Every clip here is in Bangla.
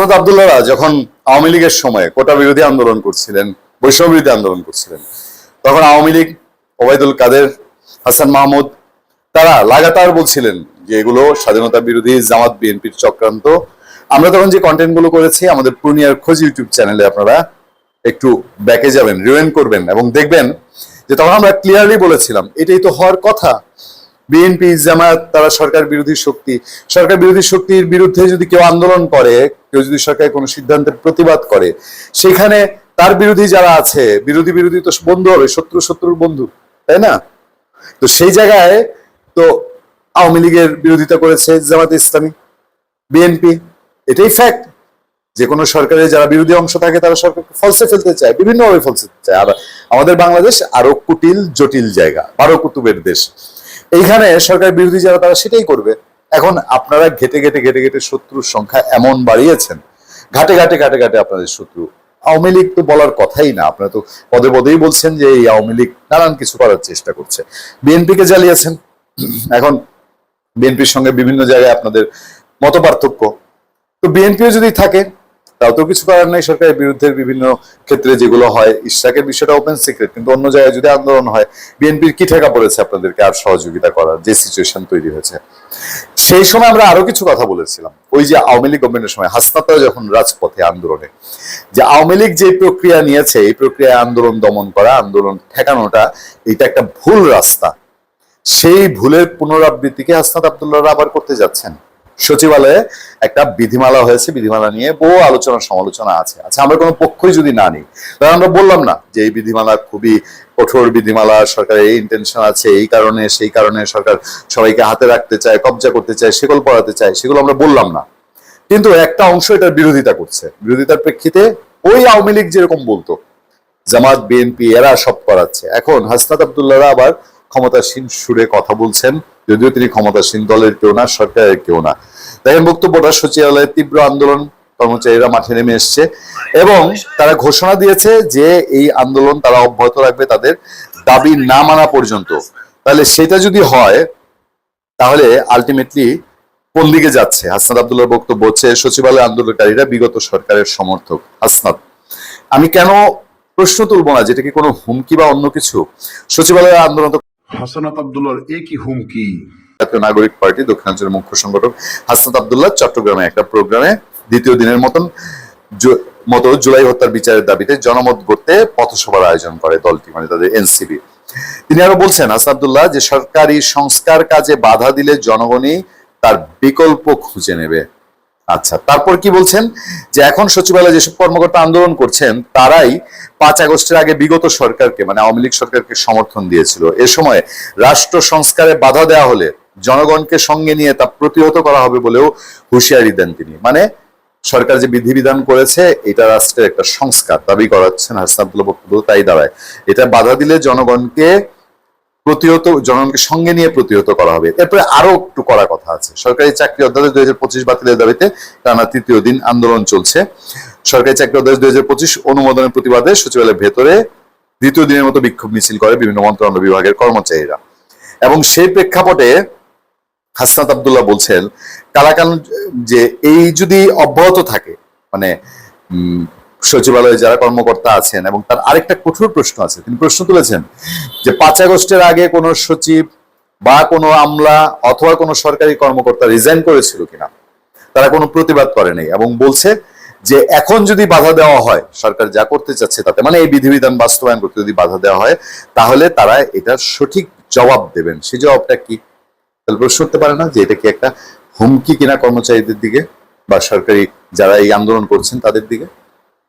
হাসনাত আবদুল্লাহরা যখন আওয়ামী লীগের সময় কোটা বিরোধী আন্দোলন করছিলেন, বৈষম্য বিরোধী আন্দোলন করছিলেন, তখন আওয়ামী লীগ, ওবায়দুল কাদের, হাসান মাহমুদ, তারা লাগাতার বলছিলেন যে এগুলো স্বাধীনতা বিরোধী জামাত বিএনপির চক্রান্ত। আমরা তখন যে কন্টেন্টগুলো করেছি, আমাদের পূর্ণিয়ার খোঁজ ইউটিউব চ্যানেলে আপনারা একটু ব্যাকে যাবেন রিওয়েন্ট করবেন এবং দেখবেন যে তখন আমরা ক্লিয়ারলি বলেছিলাম, এটাই তো হওয়ার কথা। বিএনপি, জামায়াত, তারা সরকার বিরোধী শক্তি। সরকার বিরোধী শক্তির বিরুদ্ধে যদি কেউ আন্দোলন করে কেউ যদি সরকারের কোনো সিদ্ধান্তের প্রতিবাদ করে, সেখানে তার বিরোধী যারা আছে, বিরোধী বিরোধী তো বন্ধু হবে, শত্রু শত্রুর বন্ধু, তাই না? তো সেই জায়গায় তো আওয়ামী লীগের বিরোধিতা করেছে জামাত ইসলামী, বিএনপি, এটাই ফ্যাক্ট যে কোনো সরকারের যারা বিরোধী অংশ থাকে, তারা সরকারকে ফলসে ফেলতে চায়, বিভিন্নভাবে ফলসে চায়। আর আমাদের বাংলাদেশ আরও কুটিল, জটিল জায়গা, বারো কুতুবের দেশ। এইখানে সরকার বিরোধী যারা, তারা সেটাই করবে। এখন আপনারা ঘেটে ঘেটে ঘেটে ঘেটে শত্রুর সংখ্যা এমন বাড়িয়েছেন, ঘাটে ঘাটে ঘাটে ঘাটে আপনাদের শত্রু। আওয়ামী লীগ তো বলার কথাই না, আপনারা তো পদে পদেই বলছেন যে এই আওয়ামী লীগ নানান কিছু করার চেষ্টা করছে। বিএনপিকে জ্বালিয়েছেন। এখন বিএনপির সঙ্গে বিভিন্ন জায়গায় আপনাদের মত পার্থক্য। তো বিএনপিও যদি থাকে, তাও তো কিছু করার নাই সরকারের বিরুদ্ধে বিভিন্ন ক্ষেত্রে যেগুলো হয়। ইশরাকের বিষয়টা ওপেন সিক্রেট কিন্তু অন্য জায়গায় যদি আন্দোলন হয়, বিএনপির কি ঠেকা পড়েছে আপনাদেরকে আর সহযোগিতা করার যে সিচুয়েশন তৈরি হয়েছে? সেই সময় আমরা আরও কিছু কথা বলেছিলাম। ওই যে আওয়ামী লীগ গভর্নমেন্টের সময় হাসপাতাল যখন রাজপথে আন্দোলনে, যে আওয়ামী লীগ যে প্রক্রিয়া নিয়েছে, এই প্রক্রিয়ায় আন্দোলন দমন করা, আন্দোলন ঠেকানোটা, এটা একটা ভুল রাস্তা। সেই ভুলের পুনরাবৃত্তিকে হাসনাত আবদুল্লাহ আবার করতে যাচ্ছেন। সচিবালয়ে একটা বিধিমালা হয়েছে, বিধিমালা নিয়ে বহু আলোচনা সমালোচনা আছে। আচ্ছা আমরা কোনো পক্ষই যদি না নিই, তাহলে আমরা বললাম না যে এই বিধিমালা খুবই কঠোর বিধিমালা, সরকারের এই ইন্টেনশন আছে, এই কারণে, সেই কারণে সরকার সবাইকে হাতে রাখতে চায়, কবজা করতে চায়, সেগুলো পড়াতে চায়, সেগুলো আমরা বললাম না। কিন্তু একটা অংশ এটার বিরোধিতা করছে। বিরোধিতার প্রেক্ষিতে ওই আওয়ামী লীগ যেরকম বলতো, জামাত, বিএনপি, এরা সব করাচ্ছে। এখন হাসনাত আবদুল্লাহরা আবার ক্ষমতাসীন সুরে কথা বলছেন। যদিও তিনি ক্ষমতাসীন দলের কেউ না, সরকারের কেউ না। দেখেন, বক্তব্যটা সচিবালয়ের তীব্র আন্দোলন কর্মচারীরা মাঠে নেমে এসছে এবং তারা ঘোষণা দিয়েছে যে এই আন্দোলন তারা অব্যাহত রাখবে তাদের দাবি না মানা পর্যন্ত। তাহলে সেটা যদি হয়, তাহলে আলটিমেটলি কোন দিকে যাচ্ছে? হাসনাত আবদুল্লাহর বক্তব্য হচ্ছে, সচিবালয় আন্দোলনকারীরা বিগত সরকারের সমর্থক। হাসনাদ আমি কেন প্রশ্ন তুলবো না? যেটা কি কোনো হুমকি বা অন্য কিছু? সচিবালয় আন্দোলন হাসানাত আবদুল্লাহর এ কি হুমকি। জাতীয় নাগরিক পার্টি দক্ষিণাঞ্চলের মুখ্য সংগঠক হাসনাত আবদুল্লাহ চট্টগ্রামে একটা প্রোগ্রামে দ্বিতীয় দিনের মতন মতো জুলাই হত্যার বিচারের দাবিতে জনমত গড়তে পথসভার আয়োজন করে দলটি মানে তাদের এনসিবি তিনি আরও বলছেন, হাসান আবদুল্লাহ, যে সরকারি সংস্কার কাজে বাধা দিলে জনগণই তার বিকল্প খুঁজে নেবে। আচ্ছা তারপর কি বলছেন? যে এখন সচিবালয়ে যেসব কর্মকর্তা আন্দোলন করছেন, তারাই পাঁচ আগস্টের আগে বিগত সরকারকে মানে আওয়ামী লীগ সরকারকে সমর্থন দিয়েছিল। এ সময় রাষ্ট্র সংস্কারে বাধা দেওয়া হলে জনগণকে সঙ্গে নিয়ে তা প্রতিহত করা হবে বলেও হুঁশিয়ারি দেন তিনি। মানে সরকার যে বিধিবিধান করেছে, এটা রাষ্ট্রের একটা সংস্কার। দাবি করাচ্ছেন হাসান তাই দাঁড়ায়। এটা বাধা দিলে জনগণকে প্রতিহত, জনগণকে সঙ্গে নিয়ে প্রতিহত করা হবে। এরপরে আরও একটু করা কথা আছে। সরকারি চাকরি অধ্যাদেশ দুই হাজার পঁচিশ বাতিলের দাবিতে টানা তৃতীয় দিন আন্দোলন চলছে। সরকারি চাকরি অধ্যাদেশ দুই হাজার পঁচিশ অনুমোদনের প্রতিবাদে সচিবালয়ের ভেতরে দ্বিতীয় দিনের মতো বিক্ষোভ মিছিল করে বিভিন্ন মন্ত্রণালয় বিভাগের কর্মচারীরা। এবং সেই প্রেক্ষাপটে হাসনাত আবদুল্লাহ বলছেন, কালাকান যে এই যদি অব্যাহত থাকে মানে সচিবালয়ে যারা কর্মকর্তা আছেন এবং তার আরেকটা কঠোর প্রশ্ন আছে, তিনি প্রশ্ন তুলেছেন যে পাঁচ আগস্টের আগে কোনো সচিব বা কোনো আমলা অথবা কোনো সরকারি কর্মকর্তা রিজাইন করেছিল কিনা? তারা কোনো প্রতিবাদ করেনি এবং বলছে যে এখন যদি বাধা দেওয়া হয়, সরকার যা করতে চাচ্ছে তাতে মানে এই বিধিবিধান বাস্তবায়ন করতে যদি বাধা দেওয়া হয়, তাহলে তারা এটার সঠিক জবাব দেবেন। সেই জবাবটা কি? তাহলে প্রশ্ন করতে পারে না যে এটা কি একটা হুমকি কিনা কর্মচারীদের দিকে বা সরকারি যারা এই আন্দোলন করছেন তাদের দিকে?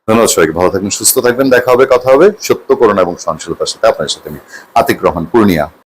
ধন্যবাদ সবাইকে, ভালো থাকবেন, সুস্থ থাকবেন, দেখা হবে, কথা হবে সত্য করোনা এবং সহনশীলতার সাথে। আপনার সাথে আমি আতিক রহমান, পূর্ণিয়া।